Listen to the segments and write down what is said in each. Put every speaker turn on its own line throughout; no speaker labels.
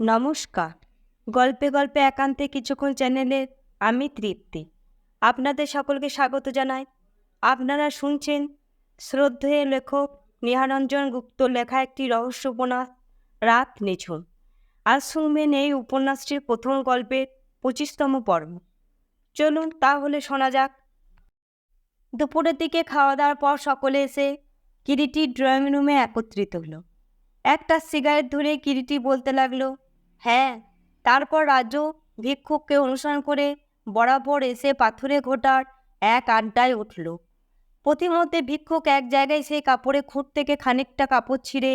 নমস্কার। গল্পে গল্পে একান্তে কিছুক্ষণ চ্যানেলের আমি তৃপ্তি। আপনাদের সকলকে স্বাগত জানাই। আপনারা শুনছেন শ্রদ্ধেয় লেখক নিহারঞ্জন গুপ্ত লেখা একটি রহস্য উপন্যাস, রাত নিঝুম। আজ শুনবেন এই উপন্যাসটির প্রথম গল্পের পঁচিশতম পর্ব। চলুন তাহলে শোনা যাক। দুপুরের দিকে খাওয়া দাওয়ার পর সকলে এসে কিরিটির ড্রয়িং রুমে একত্রিত হলো। একটা সিগারেট ধরে কিরিটি বলতে লাগল হ্যাঁ তারপর রাজু ভিক্ষুককে অনুসরণ করে বরাবর এসে পাথুরে ঘোটার এক আড্ডায় উঠল। প্রতিমধ্যে ভিক্ষুক এক জায়গায় সেই কাপড়ে খুঁট থেকে খানিকটা কাপড় ছিঁড়ে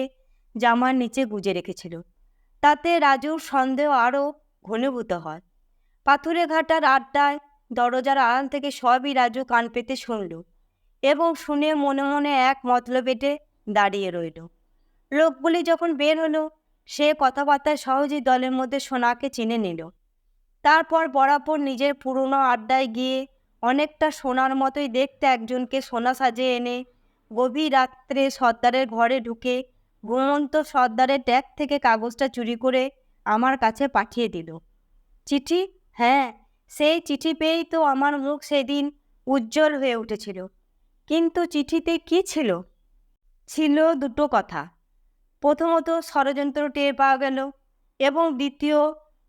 জামার নিচে গুজে রেখেছিল। তাতে রাজুর সন্দেহ আরও ঘনীভূত হয়। পাথুরে ঘাটার আড্ডায় দরজার আড়াল থেকে সবই রাজু কান পেতে শুনল এবং শুনে মনে মনে এক মতলবেটে দাঁড়িয়ে রইল। লোকগুলি যখন বের হলো সে কথাবার্তায় সহজেই দলের মধ্যে সোনাকে চিনে নিল। তারপর বরাবর নিজের পুরনো আড্ডায় গিয়ে অনেকটা সোনার মতোই দেখতে একজনকে সোনা সাজিয়ে এনে গভীর রাত্রে সর্দারের ঘরে ঢুকে ঘুমন্ত সর্দারের ট্যাগ থেকে কাগজটা চুরি করে আমার কাছে পাঠিয়ে দিল। চিঠি? হ্যাঁ সেই চিঠি পেয়েই তো আমার মুখ সেদিন উজ্জ্বল হয়ে উঠেছিল। কিন্তু চিঠিতে কি ছিল? ছিল দুটো কথা। প্রথমত ষড়যন্ত্র টের পাওয়া গেল এবং দ্বিতীয়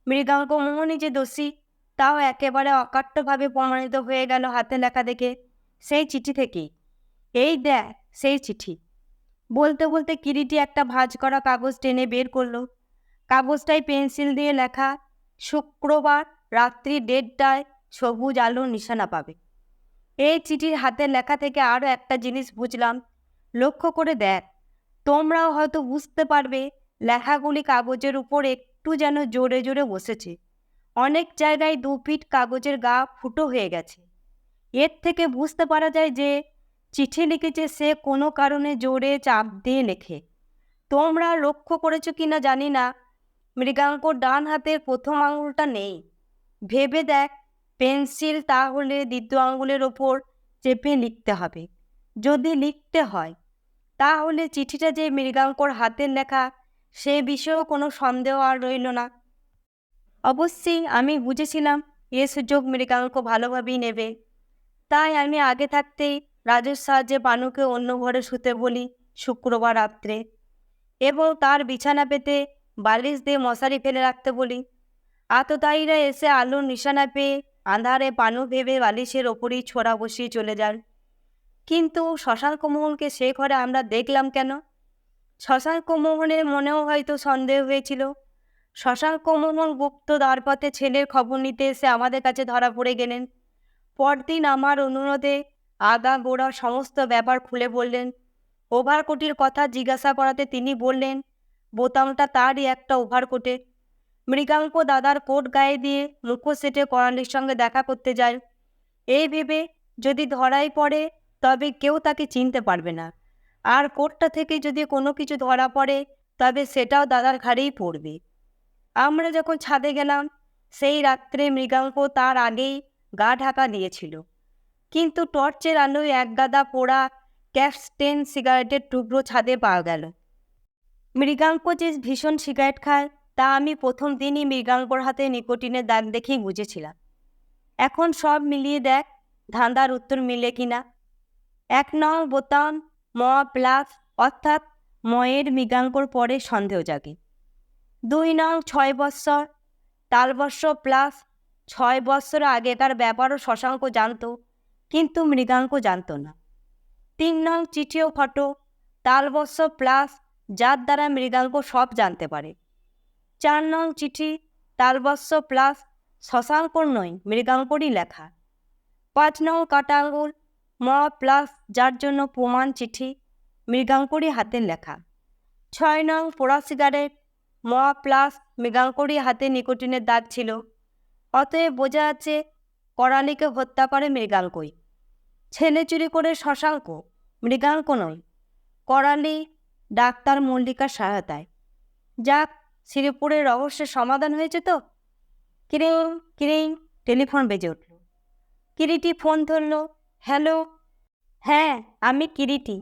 মৃগাঙ্ক মোহনই যে দোষী, তাও একেবারে অকাট্যভাবে প্রমাণিত হয়ে গেল হাতে লেখা দেখে সেই চিঠি থেকেই। এই দেখ, সেই চিঠি। বলতে বলতে কিরিটি একটা ভাঁজ করা কাগজ টেনে বের করল। কাগজটায় পেন্সিল দিয়ে লেখা, শুক্রবার রাত্রি দেড়টায় সবুজ আলোর নিশানা পাবে। এই চিঠির হাতের লেখা থেকে আরও একটা জিনিস বুঝলাম। লক্ষ্য করে দেখ তোমরাও হয়তো বুঝতে পারবে লেখাগুলি কাগজের উপর একটু যেন জোরে জোরে বসেছে। অনেক জায়গায় দু ফিট কাগজের গা ফুটো হয়ে গেছে। এর থেকে বুঝতে পারা যায় যে চিঠি লিখেছে সে কোনো কারণে জোরে চাপ দিয়ে লেখে। তোমরা লক্ষ্য করেছ কিনা জানি না। মৃগাঙ্কর ডান হাতের প্রথম আঙুলটা নেই। ভেবে দেখ, পেন্সিল তাহলে দ্বিতীয় আঙুলের ওপর চেপে লিখতে হবে। যদি লিখতে হয় তাহলে চিঠিটা যে মৃগাঙ্কর হাতের লেখা, সে বিষয়েও কোনো সন্দেহ আর রইল না। অবশ্যই আমি বুঝেছিলাম, এ সুযোগ মৃগাঙ্ক ভালোভাবেই নেবে। তাই আমি আগে থাকতেই রাজের সাহায্যে বানুকে অন্য ঘরে শুতে বলি শুক্রবার রাত্রে। এবং তার বিছানা পেতে বালিশ দিয়ে মশারি ফেলে রাখতে বলি। আততায়ীরা এসে আলোর নিশানা পেয়ে আঁধারে পানু ভেবে বালিশের ওপরই ছোড়া বসিয়ে চলে যান। কিন্তু শশাঙ্ক মোহনকে সে ঘরে আমরা দেখলাম কেন? শশাঙ্ক মোহনের মনেও হয়তো সন্দেহ হয়েছিল। শশাঙ্ক মোহন গুপ্ত দ্বারপথে ছেলের খবর নিতে এসে আমাদের কাছে ধরা পড়ে গেলেন। পরদিন আমার অনুরোধে আগা গোড়া সমস্ত ব্যাপার খুলে বললেন। ওভারকোটের কথা জিজ্ঞাসা করাতে তিনি বললেন, বোতামটা তারই একটা ওভারকোটের মৃগাঙ্ক দাদার কোট গায়ে দিয়ে মুখোশ সেটে করালির সঙ্গে দেখা করতে যায়। এই ভেবে যদি ধরাই পড়ে তবে কেউ তাকে চিনতে পারবে না। আর কোটটা থেকে যদি কোনো কিছু ধরা পড়ে, তবে সেটাও দাদার ঘাড়েই পড়বে। আমরা যখন ছাদে গেলাম, সেই রাত্রে মৃগাঙ্ক তার আগেই গা ঢাকা দিয়েছিল। কিন্তু টর্চের আলোয় এক গাদা পোড়া ক্যাপস্টেন সিগারেটের টুকরো ছাদে পাওয়া গেল। মৃগাঙ্ক যে ভীষণ সিগারেট খায়, তা আমি প্রথম দিনই মৃগাঙ্কর হাতে নিকোটিনের দাগ দেখেই বুঝেছিলাম। এখন সব মিলিয়ে দেখ ধাঁধার উত্তর মিলে কিনা। এক নং বোতাম, ম প্লাস, অর্থাৎ ময়ের মৃগাঙ্কর পরে সন্দেহ জাগে। দুই নং ছয় বৎসর তালবর্ষ প্লাস ছয় বৎসর আগেকার ব্যাপারও শশাঙ্ক জানত, কিন্তু মৃগাঙ্ক জানত না। তিন নং চিঠিও ফটো তালবর্ষ প্লাস যার দ্বারা মৃগাঙ্ক সব জানতে পারে। চার নং চিঠি তালবর্ষ প্লাস শশাঙ্কর নয়, মৃগাঙ্করই লেখা। পাঁচ নং কাটা আঙুল ম প্লাস যার জন্য প্রমাণ চিঠি মৃগাঙ্করই হাতের লেখা। ছয় নং পোড়া সিগারেট ম প্লাস মৃগাঙ্করই হাতে নিকোটিনের দাগ ছিল। অতএব বোঝা যাচ্ছে, করালিকে হত্যা করে মৃগাঙ্কই। ছেলে চুরি করে শশাঙ্ক, মৃগাঙ্ক নয়। করালি ডাক্তার মল্লিকার সহায়তায়। যাক শ্রীপুরের রহস্যের সমাধান হয়েছে তো? কিরিং কিরিং, টেলিফোন বেজে উঠল। কিরিটি ফোন ধরল হ্যালো। হ্যাঁ আমি কিরিটি।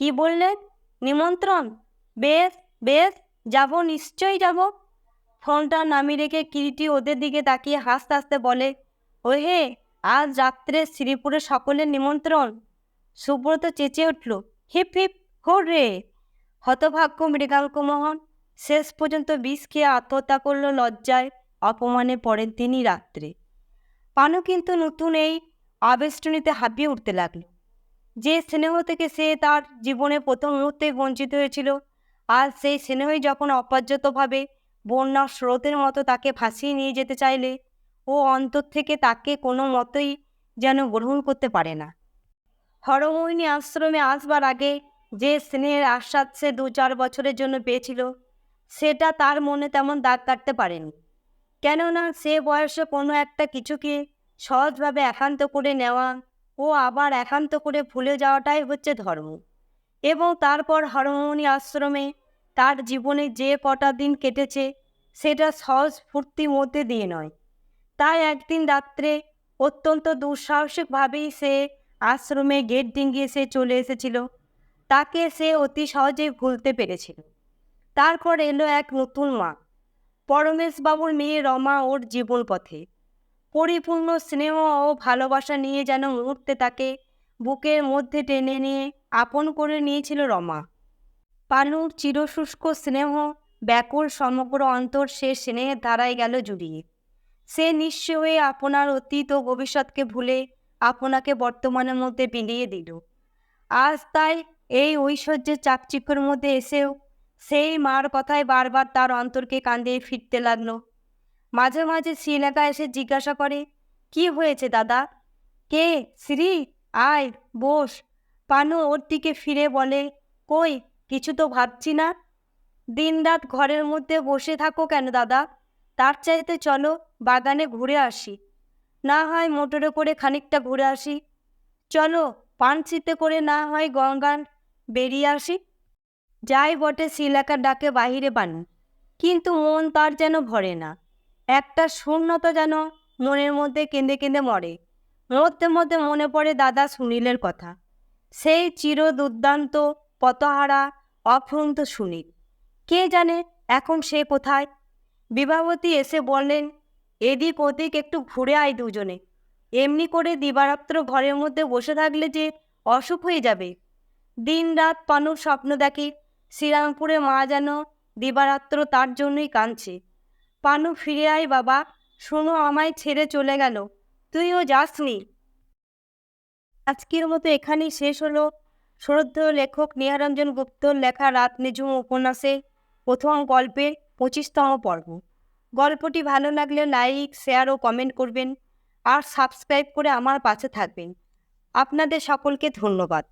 কি বললেন নিমন্ত্রণ। বেশ বেশ, যাব, নিশ্চয়ই যাব। ফোনটা নামিয়ে রেখে কিরিটি ওদের দিকে তাকিয়ে হাসতে হাসতে বলে ও হে আজ রাত্রে শ্রীপুরে সকলের নিমন্ত্রণ। সুব্রত চেঁচিয়ে উঠল, হিপ হিপ রে! হতভাগ্য মৃগাঙ্কমোহন শেষ পর্যন্ত বিষ খেয়ে আত্মহত্যা করল লজ্জায়, অপমানে পড়েন তিনি রাত্রে। পানু কিন্তু নতুন এই আবেষ্টনীতে হাঁপিয়ে উঠতে লাগল। যে স্নেহ থেকে সে তার জীবনে প্রথম মুহূর্তে বঞ্চিত হয়েছিল, আর সেই স্নেহই যখন অপার্যতভাবে বন্যার স্রোতের মতো তাকে ভাসিয়ে নিয়ে যেতে চাইলে, ও অন্তর থেকে তাকে কোনো মতোই যেন গ্রহণ করতে পারে না। হরমোহিনী আশ্রমে আসবার আগে যে স্নেহের আশ্বাদ সে দু চার বছরের জন্য পেয়েছিল, সেটা তার মনে তেমন দাগ কাটতে পারেনি। কেননা সে বয়সে কোনো একটা কিছুকে সহজভাবে একান্ত করে নেওয়া ও আবার একান্ত করে ভুলে যাওয়াটাই হচ্ছে ধর্ম। এবং তারপর হরমোহিনী আশ্রমে তার জীবনে যে কটা দিন কেটেছে, সেটা সহজ ফুর্তির মধ্যে দিয়ে নয়। তাই একদিন রাত্রে অত্যন্ত দুঃসাহসিকভাবেই সে আশ্রমে গেট ডিঙ্গিয়ে সে চলে এসেছিল। তাকে সে অতি সহজেই ভুলতে পেরেছিল। তারপর এলো এক নতুন মা, পরমেশবাবুর মেয়ে রমা ওর জীবন পথে পরিপূর্ণ স্নেহ ও ভালোবাসা নিয়ে যেন মুহূর্তে তাকে বুকের মধ্যে টেনে নিয়ে আপন করে নিয়েছিল রমা। পানুর চিরশুষ্ক স্নেহ, ব্যাকুল সমগ্র অন্তর সে স্নেহের ধারায় গেল জুড়িয়ে। সে নিঃস্ব হয়ে আপনার অতীত ও ভবিষ্যৎকে ভুলে আপনাকে বর্তমানের মধ্যে বিলিয়ে দিল। আজ তাই এই ঐশ্বর্যের চাকচিক্যের মধ্যে এসেও সেই মার কথায় বারবার তার অন্তরকে কাঁদিয়ে ফিরতে লাগল। মাঝে মাঝে শ্রীলেখা এসে জিজ্ঞাসা করে, কি হয়েছে দাদা? কে? শ্রী? আয়, বস। পানু ওর দিকে ফিরে বলে, কই, কিছু তো ভাবছি না। দিনরাত ঘরের মধ্যে বসে থাকো কেন দাদা? তার চাইতে চলো, বাগানে ঘুরে আসি। না হয় মোটরে করে খানিকটা ঘুরে আসি। চলো পানসিতে করে না হয় গঙ্গান বেরিয়ে আসি। যাই বটে শিলাকার ডাকে বাহিরে বানু কিন্তু মন তার যেন ভরে না। একটা শূন্যতা যেন মনের মধ্যে কেঁদে কেঁদে মরে। মধ্যে মধ্যে মনে পড়ে দাদা সুনীলের কথা। সেই চির দুর্দান্ত পতহারা অফ্রন্ত সুনীল। কে জানে এখন সে কোথায়? বিভাবতী এসে বললেন, এদিক ওদিক একটু ঘুরে আয় দুজনে। এমনি করে দিবারাত্র ঘরের মধ্যে বসে থাকলে যে অসুখ হয়ে যাবে। দিন রাত পানু স্বপ্ন দেখে শ্রীরামপুরে মা যেন দিবারাত্র তার জন্যই কাঁদছে। পানু ফিরে আয় বাবা। শোনো, আমায় ছেড়ে চলে গেল। তুইও যাসনি। আজকের মতো এখানেই শেষ হলো। শ্রদ্ধেয় লেখক নিহারঞ্জন গুপ্তর লেখা রাত নিঝুম উপন্যাসে প্রথম গল্পের পঁচিশতম পর্ব। গল্পটি ভালো লাগলে লাইক, শেয়ার ও কমেন্ট করবেন। আর সাবস্ক্রাইব করে আমার পাশে থাকবেন। আপনাদের সকলকে ধন্যবাদ।